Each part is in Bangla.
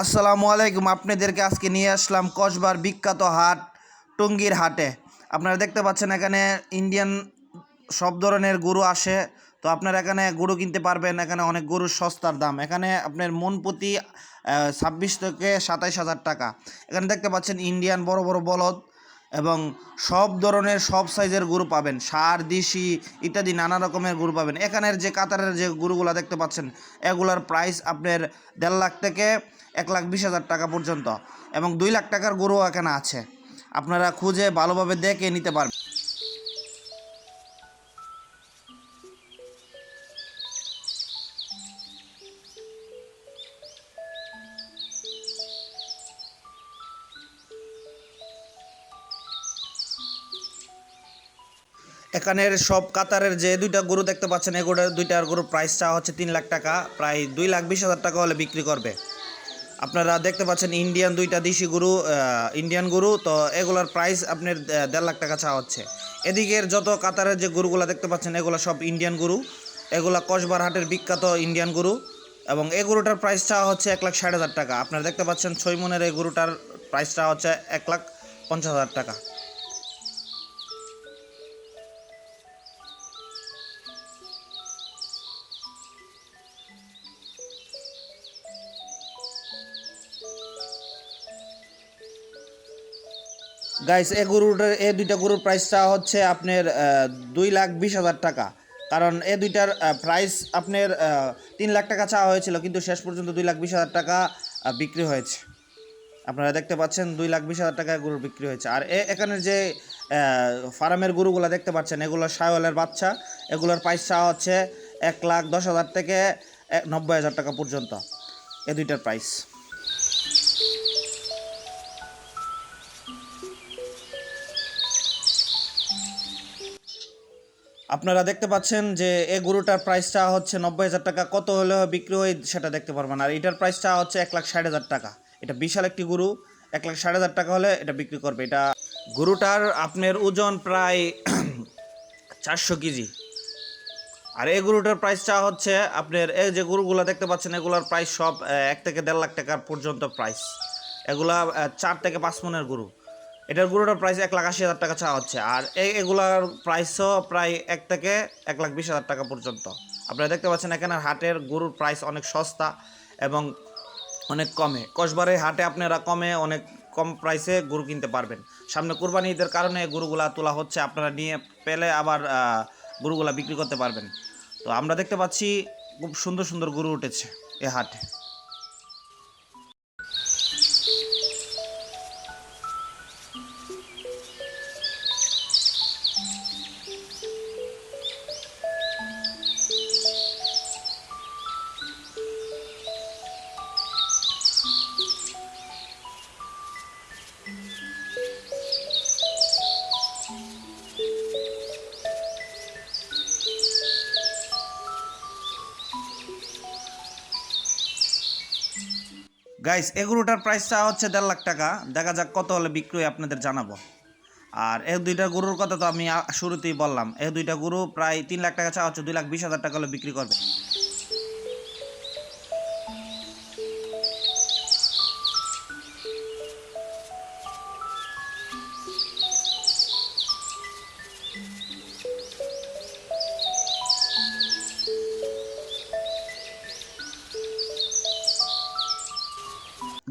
আসসালামু আলাইকুম, আপনাদেরকে আজকে নিয়ে আসলাম কসবার বিখ্যাত হাট, টঙ্গীর হাটে। আপনারা দেখতে পাচ্ছেন এখানে ইন্ডিয়ান সব ধরনের গরু আসে। তো আপনারা এখানে গরু কিনতে পারবেন, এখানে অনেক গরুর সস্তার দাম। এখানে আপনার মন প্রতি ছাব্বিশ থেকে সাতাইশ হাজার টাকা। এখানে দেখতে পাচ্ছেন ইন্ডিয়ান বড় বড় বলদ এবং সব ধরনের, সব সাইজের গরু পাবেন। সার দিশি ইত্যাদি নানা রকমের গরু পাবেন। এখানের যে কাতারের যে গরুগুলা দেখতে পাচ্ছেন, এগুলার প্রাইস আপনার দেড় লাখ থেকে এক লাখ বিশ হাজার টাকা পর্যন্ত এবং দুই লাখ টাকার গরুও এখানে আছে। আপনারা খুঁজে ভালোভাবে দেখে নিতে পারবেন। এখানের সব কাতারের যে দুইটা গরু দেখতে পাচ্ছেন, এগুলোর দুইটার গরু প্রাইসটা হচ্ছে তিন লাখ টাকা। প্রায় দুই লাখ বিশ হাজার টাকা হলে বিক্রি করবে। আপনারা দেখতে পাচ্ছেন ইন্ডিয়ান দুইটা দেশি গরু ইন্ডিয়ান গরু, তো এগুলার প্রাইস আপনার দেড় লাখ টাকা চাওয়া হচ্ছে। এদিকের যত কাতারের যে গরুগুলো দেখতে পাচ্ছেন, এগুলো সব ইন্ডিয়ান গরু। এগুলা কসবার হাটের বিখ্যাত ইন্ডিয়ান গরু। এবং এই গরুটার প্রাইস চাওয়া হচ্ছে এক লাখ ষাট হাজার টাকা। আপনারা দেখতে পাচ্ছেন ছয় মনের এই গরুটার প্রাইস চাওয়া হচ্ছে এক লাখ পঞ্চাশ হাজার টাকা। গাইস এই গরুটার এই দুইটা গরুর প্রাইসটা হচ্ছে আপনার দুই লাখ বিশ হাজার টাকা। কারণ এই দুইটার প্রাইস আপনার তিন লাখ টাকা চাওয়া হয়েছিল, কিন্তু শেষ পর্যন্ত দুই লাখ বিশ হাজার টাকা বিক্রি হয়েছে। আপনারা দেখতে পাচ্ছেন, দুই লাখ বিশ হাজার টাকায় গরু বিক্রি হয়েছে। আর এ এখানে যে ফার্মের গরুগুলো দেখতে পাচ্ছেন, এগুলো সায়লের বাচ্চা। এগুলোর প্রাইস চাওয়া হচ্ছে এক লাখ দশ হাজার থেকে নব্বই হাজার টাকা পর্যন্ত, এই দুইটার প্রাইস আপনারা দেখতে পাচ্ছেন যে এই গরুটার প্রাইসটা হচ্ছে নব্বই হাজার টাকা। কত হলে বিক্রি হয় সেটা দেখতে পারবেন। আর এটার প্রাইসটা হচ্ছে এক লাখ ষাট হাজার টাকা। এটা বিশাল একটি গরু। এক লাখ ষাট হাজার টাকা হলে এটা বিক্রি করবে। এটা গরুটার আপনার ওজন প্রায় চারশো কেজি। আর এই গরুটার প্রাইসটা হচ্ছে আপনার এই যে গরুগুলো দেখতে পাচ্ছেন, এগুলোর প্রাইস সব এক থেকে দেড় লাখ টাকার পর্যন্ত প্রাইস এগুলা চার থেকে পাঁচ মনের গরু। এটার গরুটার প্রাইস এক লাখ আশি হাজার টাকা চাওয়া হচ্ছে। আর এগুলার প্রাইসও প্রায় এক থেকে এক লাখ বিশ হাজার টাকা পর্যন্ত। আপনারা দেখতে পাচ্ছেন এখানে হাটের গরুর প্রাইস অনেক সস্তা এবং অনেক কমে। কসবারে হাটে আপনারা কমে অনেক কম প্রাইসে গরু কিনতে পারবেন। সামনে কোরবানি ঈদের কারণে গরুগুলা তোলা হচ্ছে, আপনারা নিয়ে পেলে আবার গরুগুলা বিক্রি করতে পারবেন। তো আমরা দেখতে পাচ্ছি খুব সুন্দর সুন্দর গরু উঠেছে এ হাটে। Thank mm -hmm. you. Guys এগুলোটার গরুটার প্রাইসটা হচ্ছে দেড় লাখ টাকা। দেখা যাক কত হলে বিক্রি হয় আপনাদের জানাব। আর এই দুইটা গরুর কথা তো আমি শুরুতেই বললাম। এই দুইটা গরু প্রায় তিন লাখ টাকা চা হচ্ছে, দুই লাখ বিশ হাজার টাকা হলে বিক্রি করবে।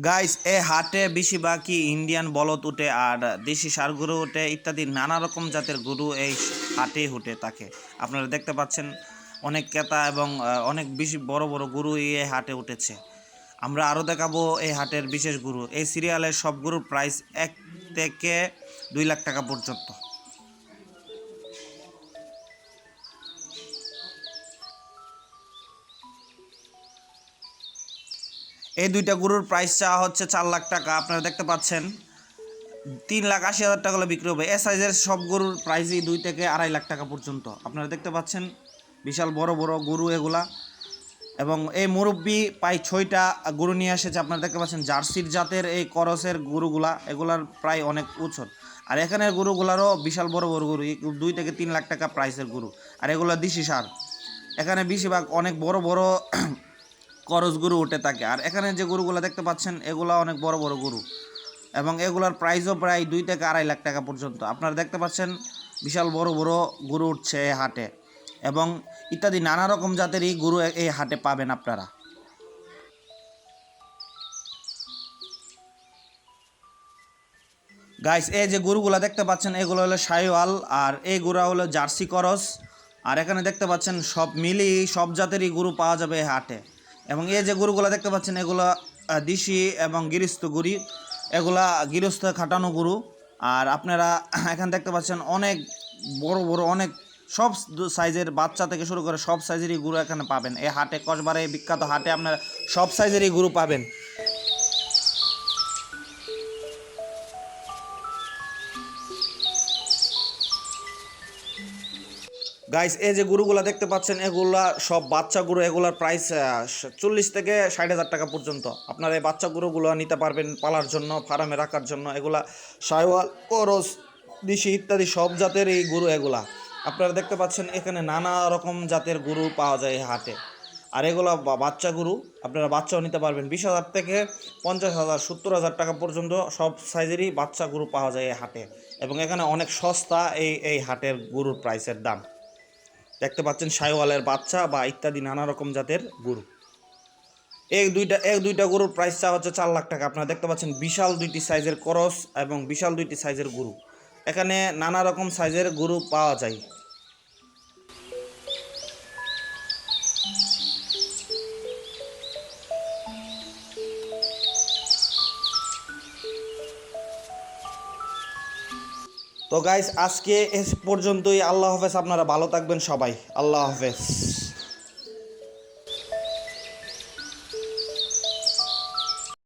গাইস, এ হাটে বেশিরভাগই ইন্ডিয়ান বলদ উঠে আর দেশি সার গরু উঠে ইত্যাদি নানা রকম জাতের গরু এই হাটে উঠে থাকে। আপনারা দেখতে পাচ্ছেন অনেক ক্রেতা এবং অনেক বেশি বড় বড় গরু এই হাটে উঠেছে। আমরা আরও দেখাবো এই হাটের বিশেষ গরু। এই সিরিয়ালের সব গরুর প্রাইস এক থেকে দুই লাখ টাকা পর্যন্ত। এই দুইটা গরুর প্রাইস চাওয়া হচ্ছে চার লাখ টাকা। আপনারা দেখতে পাচ্ছেন, তিন লাখ আশি হাজার টাকা হলে বিক্রি হবে। এ সাইজের সব গরুর প্রাইসই দুই থেকে আড়াই লাখ টাকা পর্যন্ত। আপনারা দেখতে পাচ্ছেন, বিশাল বড় বড় গরু এগুলা। এবং এই মুরব্বি প্রায় ছয়টা গরু নিয়ে এসেছে। আপনারা দেখতে পাচ্ছেন, জার্সির জাতের এই করসের গরুগুলা, এগুলার প্রায় অনেক উছর আর এখানের গরুগুলারও বিশাল বড় বড় গরু দুই থেকে তিন লাখ টাকা প্রাইসের গরু। আর এগুলো দিশি সার। এখানে বেশিরভাগ অনেক বড় বড় করস গরু উঠে থাকে আর এখানে যে গরুগুলো দেখতে পাচ্ছেন, এগুলো অনেক বড় বড় গরু। এবং এগুলোর প্রাইসও প্রায় দুই থেকে আড়াই লাখ টাকা পর্যন্ত। আপনারা দেখতে পাচ্ছেন, বিশাল বড় বড় গরু উঠছে হাটে। এবং ইত্যাদি নানা রকম জাতেরই গরু এই হাটে পাবেন আপনারা। গাইস এই যে গরুগুলা দেখতে পাচ্ছেন, এগুলো হলো সাইওয়াল, আর এই গরু হলো জার্সি করস। আর এখানে দেখতে পাচ্ছেন, সব মিলিয়ে সব জাতেরই গরু পাওয়া যাবে এই হাটে। এবং এই যে গরুগুলো দেখতে পাচ্ছেন, এগুলো দিশি এবং গৃহস্থ গরু। এগুলা গৃহস্থ খাটানো গরু। আর আপনারা এখানে দেখতে পাচ্ছেন, অনেক বড় বড়, অনেক সব সাইজের বাচ্চা থেকে শুরু করে সব সাইজেরই গরু এখানে পাবেন। এই হাটে, কসবারে বিখ্যাত হাটে আপনারা সব সাইজেরই গরু পাবেন। গাইস এই যে গরুগুলা দেখতে পাচ্ছেন, এগুলা সব বাচ্চা গরু, এগুলার প্রাইস চল্লিশ থেকে ষাট হাজার টাকা পর্যন্ত। আপনারা এই বাচ্চা গরুগুলো নিতে পারবেন পালার জন্য ফার্মে রাখার জন্য। এগুলা সাইওয়াল, করস, দিশি ইত্যাদি সব জাতের এই গরু এগুলা। আপনারা দেখতে পাচ্ছেন, এখানে নানা রকম জাতের গরু পাওয়া যায় হাটে। আর এগুলো বাচ্চা গরু, আপনারা বাচ্চাও নিতে পারবেন। বিশ হাজার থেকে পঞ্চাশ হাজার, সত্তর হাজার টাকা পর্যন্ত সব সাইজেরই বাচ্চা গরু পাওয়া যায় এই হাটে। এবং এখানে অনেক সস্তা এই এই হাটের গরুর প্রাইসের দাম। দেখতে পাচ্ছেন সাইওয়ালের বাচ্চা বা ইত্যাদি নানা রকম জাতের গরু। এক দুইটা এক দুইটা গরুর প্রাইস চা হচ্ছে চার লাখ টাকা। আপনারা দেখতে পাচ্ছেন বিশাল দুইটি সাইজের করস এবং বিশাল দুইটি সাইজের গরু। এখানে নানা রকম সাইজের গরু পাওয়া যায়। তো গাইস আজকে এ পর্যন্তই। আল্লাহ হাফেজ আপনারা ভালো থাকবেন সবাই। আল্লাহ হাফেজ।